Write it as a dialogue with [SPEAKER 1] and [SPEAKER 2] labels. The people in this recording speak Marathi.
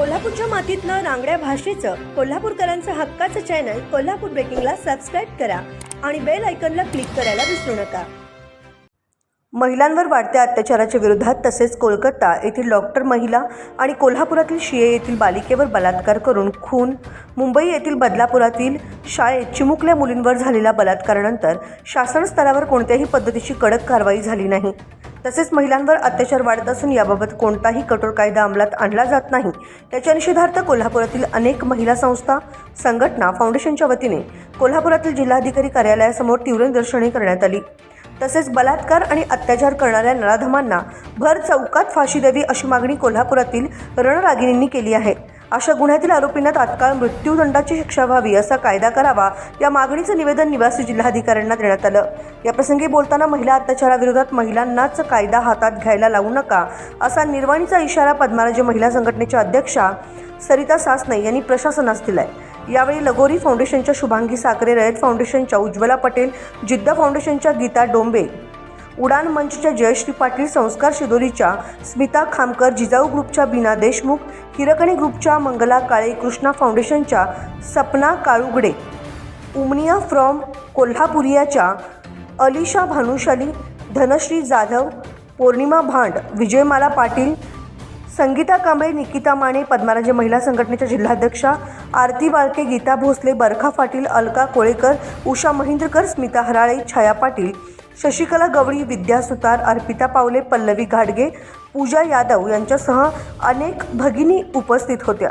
[SPEAKER 1] कोल्हापूरच्या मातीतनं रांगड्या भाषेचं कोल्हापूरकरांचं हक्काचं चॅनल कोल्हापूर ब्रेकिंगला सबस्क्राईब करा आणि बेल आयकनला क्लिक करायला विसरू नका. महिलांवर वाढत्या अत्याचाराच्या विरोधात तसेच कोलकाता येथील डॉक्टर महिला आणि कोल्हापुरातील शिये येथील बालिकेवर बलात्कार करून खून. मुंबई येथील बदलापुरातील शाळेत चिमुकल्या मुलींवर झालेल्या बलात्कारानंतर शासन स्तरावर कोणत्याही पद्धतीची कडक कारवाई झाली नाही. तसेच महिलांवर अत्याचार वाढत असून याबाबत कोणताही कठोर कायदा अंमलात आणला जात नाही. त्याच्या निषेधार्थ कोल्हापुरातील अनेक महिला संस्था संघटना फाउंडेशनच्या वतीने कोल्हापुरातील जिल्हाधिकारी कार्यालयासमोर तीव्र निदर्शने करण्यात आली. तसेच बलात्कार आणि अत्याचार करणाऱ्या नराधमांना भर चौकात फाशी द्यावी अशी मागणी कोल्हापुरातील रणरागिणींनी केली आहे. अशा गुन्ह्यातील आरोपींना तात्काळ मृत्यूदंडाची शिक्षा व्हावी असा कायदा करावा या मागणीचं निवेदन निवासी जिल्हाधिकाऱ्यांना देण्यात आलं. याप्रसंगी बोलताना महिला अत्याचाराविरोधात महिलांनाच कायदा हातात घ्यायला लावू नका असा निर्वाणीचा इशारा पद्माराजी महिला संघटनेच्या अध्यक्षा सरिता सासने यांनी प्रशासनास दिलाय. यावेळी लगोरी फाउंडेशनच्या शुभांगी साखरे रयत फाउंडेशनच्या उज्ज्वला पटेल जिद्दा फाउंडेशनच्या गीता डोंबे उडान मंचच्या जयश्री पाटील संस्कार शिदोरीच्या स्मिता खामकर जिजाऊ ग्रुपच्या बीना देशमुख हिरकणी ग्रुपच्या मंगला काळे कृष्णा फाउंडेशनच्या सपना काळुगडे. उमनिया फ्रॉम कोल्हापुरियाच्या अलिशा भानुशाली धनश्री जाधव पौर्णिमा भांड विजयमाला पाटील संगीता कांबळे निकिता माने पद्माराजे महिला संघटनेच्या जिल्हाध्यक्षा आरती बाळके गीता भोसले बरखा पाटील अलका कोळेकर उषा महिंद्रकर स्मिता हराळे छाया पाटील शशिकला गवळी विद्या सुतार अर्पिता पावले पल्लवी घाडगे पूजा यादव यांच्यासह अनेक भगिनी उपस्थित होत्या.